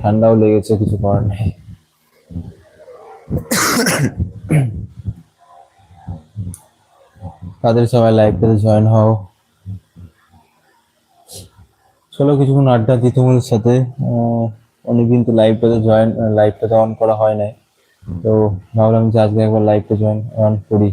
ঠান্ডাও লেগেছে, কিছু করার নেই। তাদের সবাই লাইভটাতে জয়েন হও। চলো কিছুক্ষণ আড্ডা দিই তোমাদের সাথে। অনেকদিন তো লাইভ লাইভটাতে জয়েন লাইভটাতে অন করা হয় নাই। তো ভাবলাম যে আজকে একবার লাইভটা জয়েন অন করি।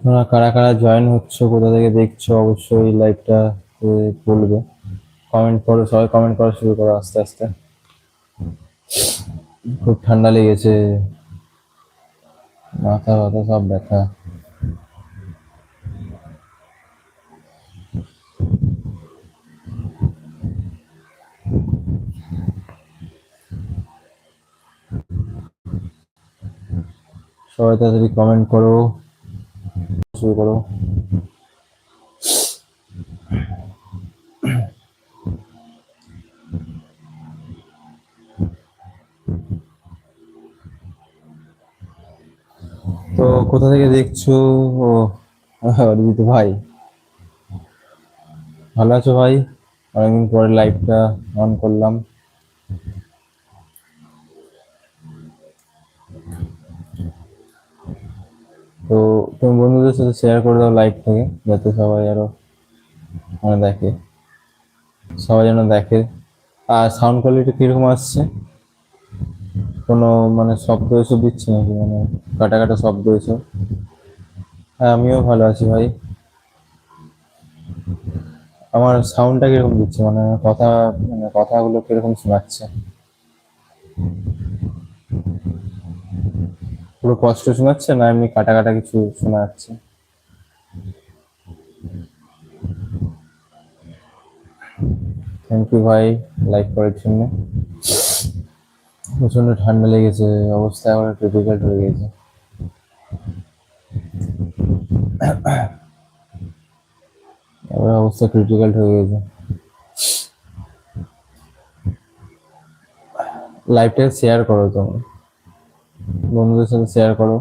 তোমরা কারা কারা জয়েন হচ্ছে, কোথা থেকে দেখছ, অবশ্যই লাইভটা বলবে। কমেন্ট করো, সবাই কমেন্ট করা শুরু করো আস্তে আস্তে। খুব ঠান্ডা লেগেছে। মাথা ব্যথা সব ব্যথা। সবাই তাড়াতাড়ি কমেন্ট করো। শুরু করো। তো কোথা থেকে দেখছ? ও, অরিজিৎ ভাই। ভালো আছো ভাই? অনেকদিন পরে লাইভটা অন করলাম। তো তুমি বন্ধুদের সাথে শেয়ার করে দাও লাইভ থেকে, যাতে সবাই আরও মানে দেখে। সবাই যেন দেখে। আর সাউন্ড কোয়ালিটি কীরকম আসছে? কোনো মানে শব্দ এসব দিচ্ছে নাকি? মানে কাটা কাটা শব্দ এসব? হ্যাঁ আমিও ভালো আছি ভাই। আমার সাউন্ডটা কীরকম দিচ্ছে? মানে কথা মানে কথাগুলো কীরকম শোনাচ্ছে? পুরো কষ্ট শোনাচ্ছে না, এমনি কাটা কাটা কিছু শোনা যাচ্ছে থ্যাংক ইউ ভাই লাইক করার জন্য। প্রচণ্ড ঠান্ডা লেগেছে, অবস্থা এখন ক্রিটিক্যাল হয়ে গেছে। এবার অবস্থা ক্রিটিক্যাল হয়ে গেছে। লাইভটা শেয়ার করো তুমি। বন্ধুদের সাথে শেয়ার করো।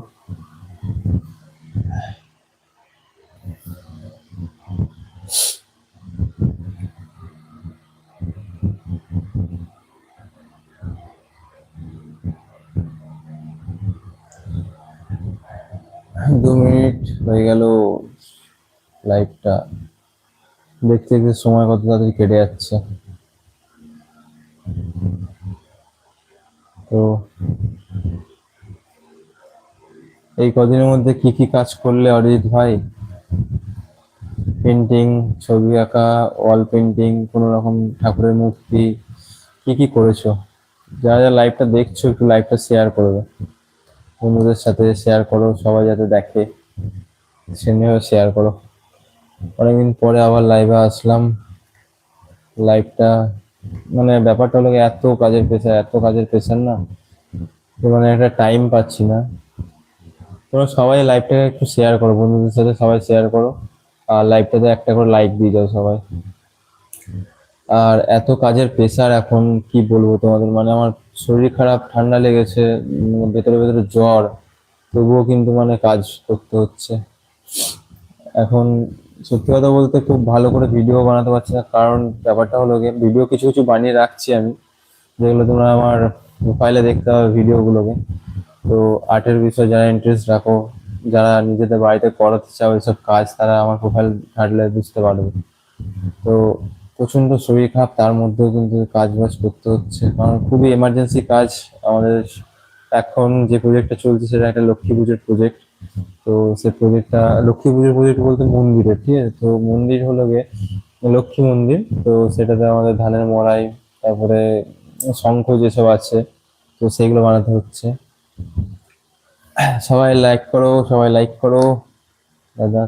দু মিনিট হয়ে গেল লাইভটা দেখতে দেখতে সময় কত তাড়াতাড়ি কেটে যাচ্ছে। তো এই কদিনের মধ্যে কি কি কাজ করলে অরিজিৎ ভাই? পেন্টিং ছবি আঁকা ওয়াল পেন্টিং কোনো রকম ঠাকুরের মূর্তি, কি কি করেছ? যারা যারা লাইভটা দেখছ, একটু লাইভটা শেয়ার করবে। বন্ধুদের সাথে শেয়ার করো, সবাই যাতে দেখে। সে নিয়েও শেয়ার করো। অনেকদিন পরে আবার লাইভে আসলাম। লাইভটা মানে ব্যাপারটা হলো এত কাজের প্রেশার এত কাজের প্রেশার না, যে মানে একটা টাইম পাচ্ছি না। তোমরা সবাই লাইভটাকে একটু শেয়ার করো, বন্ধুদের সাথে সবাই শেয়ার করো, আর লাইভটাতে একটা করে লাইক দিয়ে যাও সবাই। আর এত কাজের প্রেশার এখন, কি বলব তোমাদের? মানে আমার শরীর খারাপ, ঠান্ডা লেগেছে ভেতরে ভেতরে জ্বর, তবুও কিন্তু মানে কাজ করতে হচ্ছে। এখন সত্যি কথা বলতে খুব ভালো করে ভিডিও বানাতে পারছি না, কারণ ব্যাপারটা হলো গিয়ে ভিডিও কিছু কিছু বানিয়ে রাখছি আমি। যেগুলো তোমরা আমার প্রোফাইলে দেখতে হবে ভিডিওগুলোকে তো আর্টের বিষয়ে যারা ইন্টারেস্ট রাখো, যারা নিজেদের বাড়িতে করাতে চাও, এসব কাজ তারা আমার প্রোফাইল ঘাটলে বুঝতে পারবে। তো প্রচণ্ড শরীর খারাপ, তার মধ্যেও কিন্তু কাজ বাজ করতে হচ্ছে। কারণ খুবই এমার্জেন্সি কাজ আমাদের। এখন যে প্রজেক্টটা চলছে, সেটা একটা লক্ষ্মী পুজোর প্রজেক্ট তো সে প্রজেক্টটা লক্ষ্মী পুজোর প্রজেক্ট বলতে মন্দিরের, ঠিক আছে? তো মন্দির হলো গিয়ে লক্ষ্মী মন্দির। তো সেটাতে আমাদের ধানের মড়াই, তারপরে শঙ্খ যেসব আছে, তো সেগুলো বানাতে হচ্ছে। সবাই লাইক করো, সবাই লাইক করো। দাদা।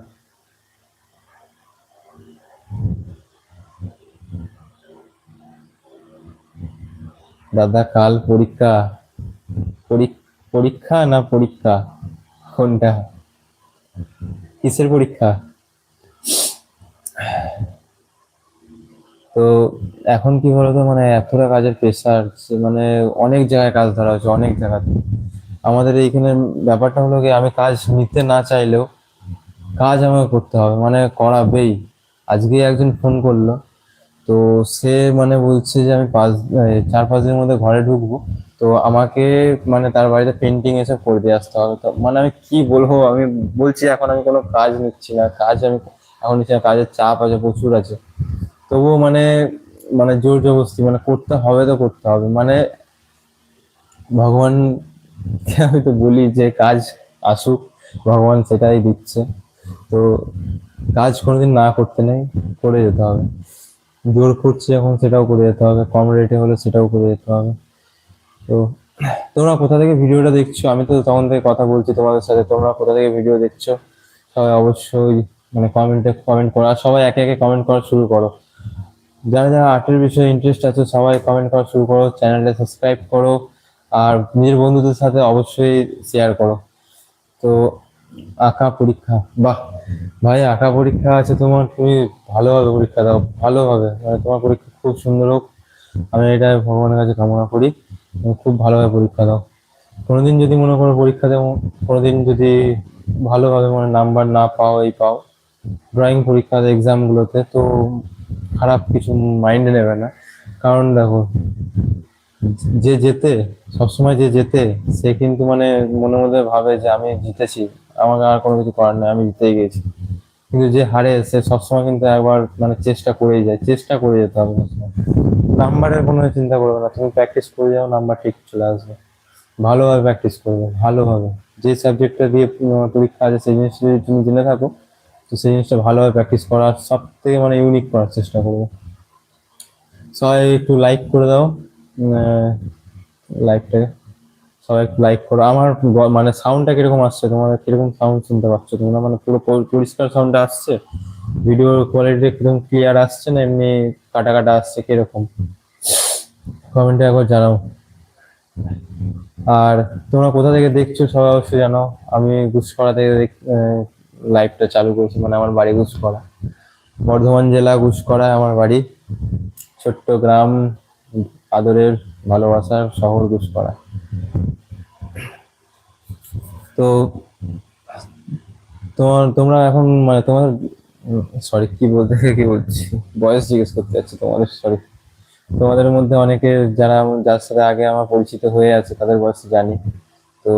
দাদা, কাল পরীক্ষা। পরীক্ষা না পরীক্ষা? কোনটা? কিসের পরীক্ষা? তো এখন কি বলতো মানে এতটা কাজের প্রেশার মানে অনেক জায়গায় কাজ ধরা হচ্ছে অনেক জায়গাতে। আমাদের এইখানে ব্যাপারটা হলো কি, আমি কাজ নিতে না চাইলেও কাজ আমাকে করতে হবে মানে করাবেই। আজকে একজন ফোন করল, তো সে মানে বলছে যে আমি পাঁচ চার পাঁচ দিনের মধ্যে ঘরে ঢুকবো, তো আমাকে মানে তার বাড়িতে পেন্টিং এসে করে দিয়ে আসতে হবে। তো মানে আমি কি বলব, আমি বলছি এখন আমি কোনো কাজ নিচ্ছি না, কাজ আমি এখন নিচ্ছি না, কাজের চাপ আছে, প্রচুর আছে। তবুও মানে মানে জোর জবরদস্তি মানে করতে হবে তো করতে হবে। মানে ভগবানকে আমি তো বলি যে কাজ আসুক, ভগবান সেটাই দিচ্ছে। তো কাজ কোনোদিন না করতে নেই, করে যেতে হবে। জোর করছে এখন সেটাও করে যেতে হবে, কম রেটে হলে সেটাও করে যেতে হবে। তো তোমরা কোথা থেকে ভিডিওটা দেখছ? আমি তো তখন থেকে কথা বলছি তোমাদের সাথে, তোমরা কোথা থেকে ভিডিও দেখছ? সবাই অবশ্যই মানে কমেন্টে কমেন্ট করো সবাই একে একে কমেন্ট করা শুরু করো। যারা যারা আর্টের বিষয়ে ইন্টারেস্ট আছে, সবাই কমেন্ট করা শুরু করো চ্যানেলটা সাবস্ক্রাইব করো। আর নিজের বন্ধুদের সাথে অবশ্যই শেয়ার করো। তো আঁকা পরীক্ষা, বাহ! ভাই, আঁকা পরীক্ষা আছে তোমার, তুমি ভালোভাবে পরীক্ষা দাও, ভালোভাবে। মানে তোমার পরীক্ষা খুব সুন্দর হোক, আমি এটা ভগবানের কাছে কামনা করি খুব ভালোভাবে পরীক্ষা দাও। কোনোদিন যদি মনে করো পরীক্ষা দেবো, কোনোদিন যদি ভালোভাবে মানে নাম্বার না পাও, এই পাও ড্রয়িং পরীক্ষা এক্সাম গুলোতে, তো খারাপ কিছু মাইন্ডে নেবে না। কারণ দেখো যে যেতে সবসময় যে যেতে সে কিন্তু মানে মনে মধ্যে ভাবে যে আমি জিতেছি, আমাকে আর কোনো কিছু করার নেই, আমি জিতেই গেছি। কিন্তু যে হারে সে সবসময় কিন্তু একবার মানে চেষ্টা করেই যায়, চেষ্টা করে যেতে হবে নাম্বারের কোনো চিন্তা করবে না, তুমি প্র্যাকটিস করে যাও, নাম্বার ঠিক চলে আসবে। ভালোভাবে প্র্যাকটিস করবে, ভালোভাবে। যে সাবজেক্টটা দিয়ে পরীক্ষা আছে, সেই জিনিসটা যদি তুমি জেনে থাকো, তো সেই জিনিসটা ভালোভাবে প্র্যাকটিস করার সব থেকে মানে ইউনিক করার চেষ্টা করবে। সবাই একটু লাইক করে দাও। লাইভটাকে সবাই লাইক করো। আমার মানে সাউন্ডটা কীরকম আসছে? তোমাদের কীরকম সাউন্ড শুনতে পাচ্ছ? তোমরা মানে পুরো পরিষ্কার সাউন্ডটা আসছে? ভিডিওর কোয়ালিটি কীরকম ক্লিয়ার আসছে না এমনি কাটা কাটা আসছে কীরকম? কমেন্টে একবার জানাও। আর তোমরা কোথা থেকে দেখছ সবাই অবশ্যই জানো আমি গুসকরা থেকে লাইভটা চালু করেছি মানে আমার বাড়ি গুসকরা বর্ধমান জেলা গুসকরায় আমার বাড়ি। ছোট্ট গ্রাম আদরের ভালোবাসার শহর গুসকরা তো তোমার, তোমরা এখন মানে তোমার সরি কি বলতে, কি বলছি? বয়স জিজ্ঞেস করতে যাচ্ছি তোমাদের সরি তোমাদের মধ্যে অনেকে যারা, যার সাথে আগে আমার পরিচিত হয়ে আছে, তাদের বয়স জানি। তো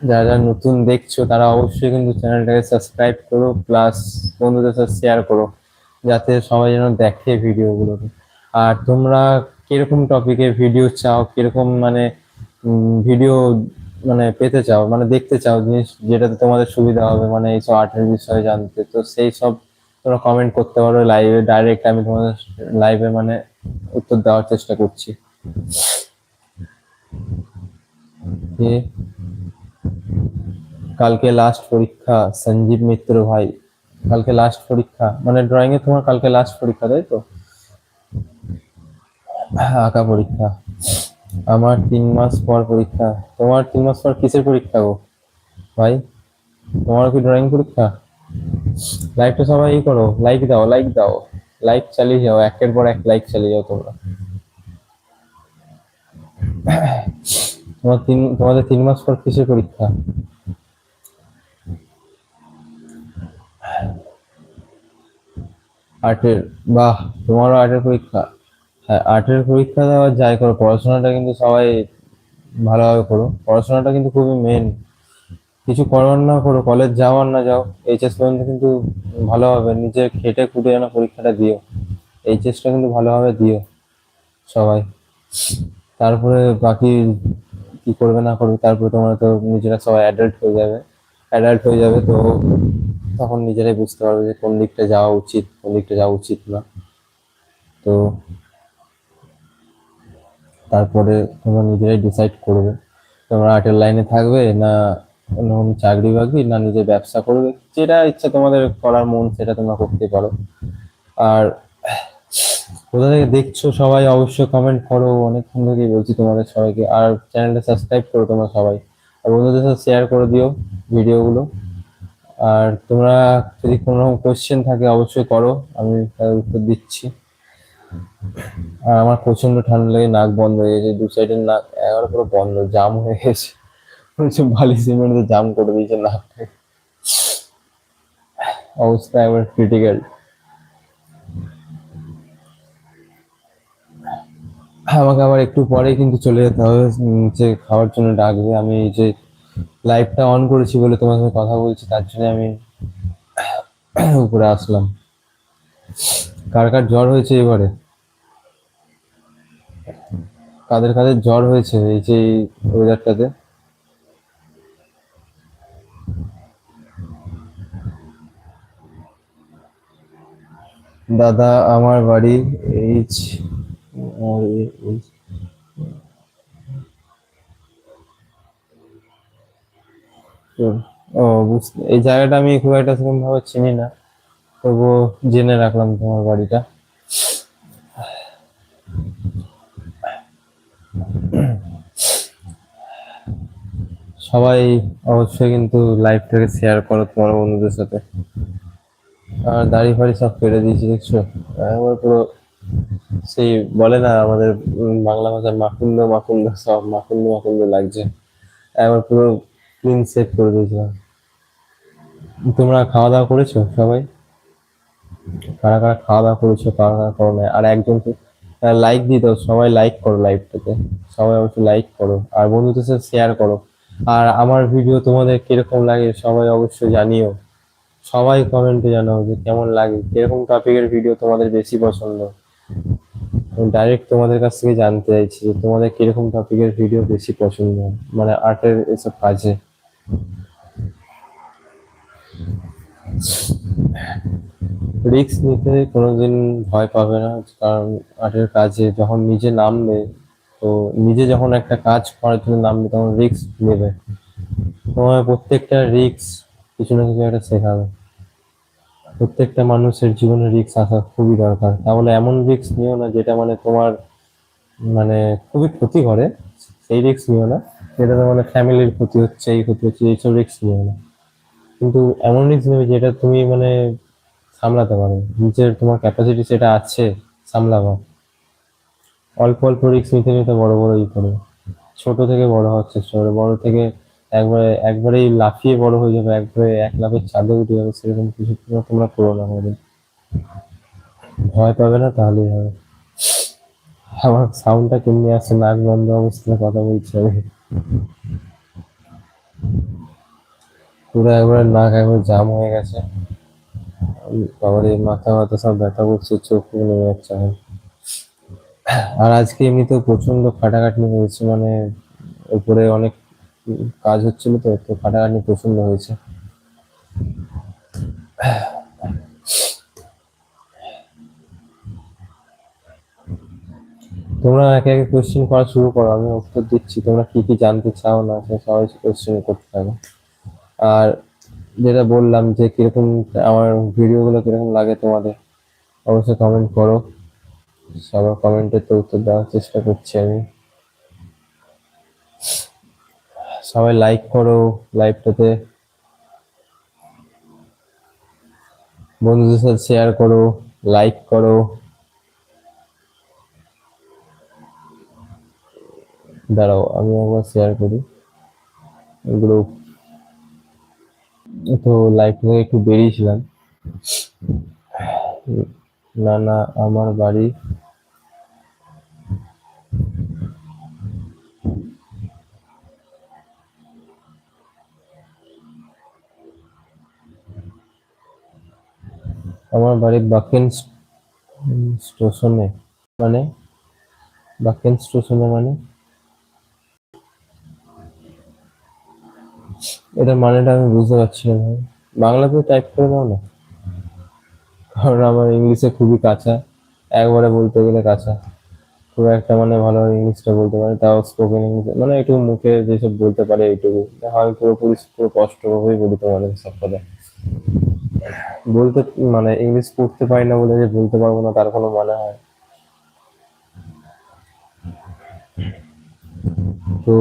যারা যারা নতুন দেখছ, তারা অবশ্যই কিন্তু চ্যানেলটাকে সাবস্ক্রাইব করো প্লাস বন্ধুদের সাথে শেয়ার করো, যাতে সবাই যেন দেখে ভিডিওগুলো আর তোমরা কীরকম টপিকে ভিডিও চাও, কীরকম মানে ভিডিও মানে পেতে চাও মানে দেখতে চাও জিনিস যেটাতে তোমাদের সুবিধা হবে মানে এইসব আর্টের বিষয়ে জানতে। তো সেই সব তোমরা কমেন্ট করতে পারো লাইভে ডাইরেক্ট আমি তোমাদের লাইভে মানে উত্তর দেওয়ার চেষ্টা করছি। কালকে লাস্ট পরীক্ষা, সঞ্জীব মিত্র ভাই। কালকে লাস্ট পরীক্ষা মানে ড্রয়িং এ তোমার কালকে লাস্ট পরীক্ষা, তাই তো? আঁকা পরীক্ষা। আমার তিন মাস পর পরীক্ষা। তোমার তিন মাস পর কিসের পরীক্ষা গো? ভাই, তোমার কি ড্রয়িং পরীক্ষা? লাইকটা সবাই করো। লাইক দাও লাইক দাও। লাইক চালিয়ে যাও। একের পর এক লাইক চালিয়ে যাও তোমরা। তোমার তিন, তোমাদের তিন মাস পর কিসের পরীক্ষা? আর্টের বাহ, তোমারও আর্টের পরীক্ষা। হ্যাঁ আর্টের পরীক্ষা দেওয়া যায় করো পড়াশোনাটা কিন্তু সবাই ভালোভাবে করো পড়াশোনাটা কিন্তু খুবই মেন কিছু করার না করো কলেজ যাওয়ার না যাও এইচএস পর্যন্ত কিন্তু ভালোভাবে নিজে খেটে খুঁটে যেন পরীক্ষাটা দিও। এইচএসটা কিন্তু ভালোভাবে দিও সবাই। তারপরে বাকি কি করবে না করবে, তারপরে তোমরা তো নিজেরা সবাই অ্যাডাল্ট হয়ে যাবে। অ্যাডাল্ট হয়ে যাবে তো তখন নিজেরাই বুঝতে পারবে যে কোন দিকটা যাওয়া উচিত, কোন দিকটা যাওয়া উচিত না। তো তারপরে তোমরা নিজেরাই ডিসাইড করবে তোমরা আর্টের লাইনে থাকবে না অন্য কোনো চাকরি বাকরি, না নিজে ব্যবসা করবে। যেটা ইচ্ছা তোমাদের করার মন, সেটা তোমরা করতে পারো। আর কোথা থেকে দেখছ সবাই অবশ্যই কমেন্ট করো। অনেকক্ষণ থেকেই বলছি তোমাদের সবাইকে। আর চ্যানেলটা সাবস্ক্রাইব করো তোমরা সবাই। আর বন্ধুদের সাথে শেয়ার করে দিও ভিডিওগুলো। আর তোমরা যদি কোনো রকম কোয়েশ্চেন থাকে অবশ্যই করো। আমি তার উত্তর দিচ্ছি। আর আমার প্রচণ্ড ঠান্ডা লেগে নাক বন্ধ হয়ে গেছে, দু সাইডের নাক একেবারে পুরো বন্ধ, জাম হয়ে গেছে। বলছে বালি সিমেন্ট জাম করে দিয়েছে না অবস্থা একবার ক্রিটিক্যাল আমাকে আবার একটু পরে কিন্তু চলে যেতে হবে নিচে খাওয়ার জন্য ডাকবে। আমি যে লাইভটা অন করেছি বলে তোমার সাথে কথা বলছি, তার জন্য আমি উপরে আসলাম। কার কার জ্বর হয়েছে এবারে? কাদের কাদের জ্বর হয়েছে এই যে ওয়েদারটাতে দাদা, আমার বাড়ি এইচ ও এই জায়গাটা আমি খুব একটা সেরকম ভাবে চিনি না। তবুও জেনে রাখলাম তোমার বাড়িটা। সবাই অবশ্যই কিন্তু লাইভটাকে শেয়ার করো তোমার বন্ধুদের সাথে। আর দাড়ি ফাড়ি সব কেটে দিয়েছি, দেখছ? একবার পুরো সেই বলে না, আমাদের বাংলা ভাষায় মাকুন্দ মাকুন্দ, সব মাকুন্দ মাকুন্দ লাগছে। একবার পুরো ক্লিন সেভ করে দিয়েছিলাম। তোমরা খাওয়া দাওয়া করেছ সবাই? কারা কারা খাওয়া দাওয়া করেছ, কারা কারা করো না আর একজন লাইক দাও সবাই লাইক করো লাইভটাতে সবাই অবশ্যই লাইক করো। আর বন্ধুদের সাথে শেয়ার করো। আর আমার ভিডিও তোমাদের কীরকম লাগে সবাই অবশ্যই জানিও। সবাই কমেন্টে জানাও যে কেমন লাগে। কীরকম টপিকের ভিডিও তোমাদের বেশি পছন্দ। ডাইরেক্ট তোমাদের কাছ থেকে জানতে চাইছি যে তোমাদের কীরকম টপিকের ভিডিও বেশি পছন্দ। মানে আর্টের এসব কাজে। রিস্ক নিতে কোনোদিন ভয় পাবে না, কারণ আর্টের কাজে যখন নিজে নামবে, তো নিজে যখন একটা কাজ করার জন্য নামবে, তখন রিস্ক নেবে। তোমার প্রত্যেকটা রিস্ক কিছু না কিছু একটা শেখাবে। প্রত্যেকটা মানুষের জীবনে রিস্ক আসা খুবই দরকার। তাহলে এমন রিস্ক নিও না, যেটা মানে তোমার মানে খুবই ক্ষতি করে, সেই রিস্ক নিও না। যেটাতে মানে ফ্যামিলির ক্ষতি হচ্ছে, এই ক্ষতি হচ্ছে, এইসব রিস্ক নিও না। কিন্তু এমন রিস্ক নেবে যেটা তুমি মানে সামলাতে পারো নিজের তোমার ক্যাপাসিটি সেটা আছে, সামলাবা। অল্প অল্প রিক্স নিতে নিতে বড় বড় ই করো ছোট থেকে বড় হওয়ার চেষ্টা করো বড় থেকে একবারে একবারেই লাফিয়ে বড় হয়ে যাবে। একবারে এক লাফের চাঁদে উঠে যাবে। সেরকম কিছু তোমরা- করো না আমাদের ভয় পাবে না, তাহলেই হবে। আমার সাউন্ডটা কেমনি আসছে, নাক বন্ধ অবস্থায় কথা বলছি আমি। পুরো একবারে নাক একবার জাম হয়ে গেছে। আবার এই মাথা মাথা সব ব্যথা করছে, চোখ নেমে যাচ্ছে আর আজকে এমনিতেও প্রচণ্ড খাটাখাটনি হয়েছে মানে উপরে অনেক কাজ হচ্ছিল তো তো খাটাখাটনি প্রচণ্ড হয়েছে। তোমরা একে একে কোশ্চেন করা শুরু করো, আমি উত্তর দিচ্ছি। তোমরা কি কি জানতে চাও না সবাই কোশ্চেন করতে থাকো। আর যেটা বললাম যে কীরকম, আমার ভিডিওগুলো কীরকম লাগে তোমাদের, অবশ্যই কমেন্ট করো। সবার কমেন্টে তো উত্তর দেওয়ার চেষ্টা করছি আমি। সবাই লাইক করো লাইভটাতে বন্ধুদের সাথে শেয়ার করো লাইক করো। দাঁড়াও, আমি একবার শেয়ার করি। গ্রুপ তো লাইভ থেকে একটু বেরিয়েছিলাম। না না আমার বাড়ি। আমার বাড়ি বাকেন স্টেশনে মানে বাকেন স্টেশনে মানে? এটার মানেটা আমি বুঝতে পারছি না ভাই। বাংলাতে টাইপ করে দাও না। কারণ আমার ইংলিশে খুবই কাঁচা। একবারে বলতে গেলে কাঁচা। খুব একটা মানে ভালো ইংলিশটা বলতে পারে তাও স্পোকেন ইংলিশ মানে একটু মুখে যেসব বলতে পারে এইটুকু। হয় পুরোপুরি পুরো কষ্টভাবেই বলি তোমাদের সব কথা। বলতে মানে ইংলিশ পড়তে পারি না বলে যে বলতে পারব না, তার কোনো মানে হয় তো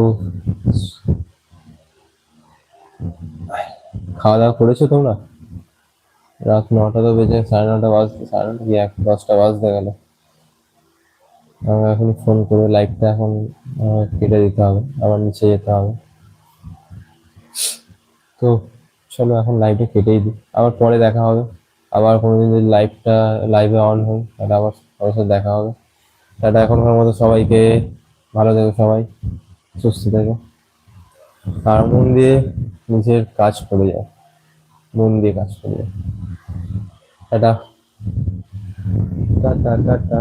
খাওয়া দাওয়া করেছ তোমরা? রাত নটা তো বেজে সাড়ে নটা বাজতে, সাড়ে নটা কি এক দশটা বাজতে গেল। আমরা এখন ফোন করে লাইটটা এখন কেটে দিতে হবে, আবার নিচে যেতে হবে। তো চলো এখন লাইভটা কেটেই দিই। আবার পরে দেখা হবে। আবার কোনোদিন যদি লাইভটা লাইভে অন হয়, তাহলে আবার সবার সাথে দেখা হবে। টাটা এখনকার মতো সবাইকে। ভালো থেকো সবাই। সুস্থ থেকো। তার মন দিয়ে নিজের কাজ করে যায় মন দিয়ে কাজ করে যায় টাটা। টা টা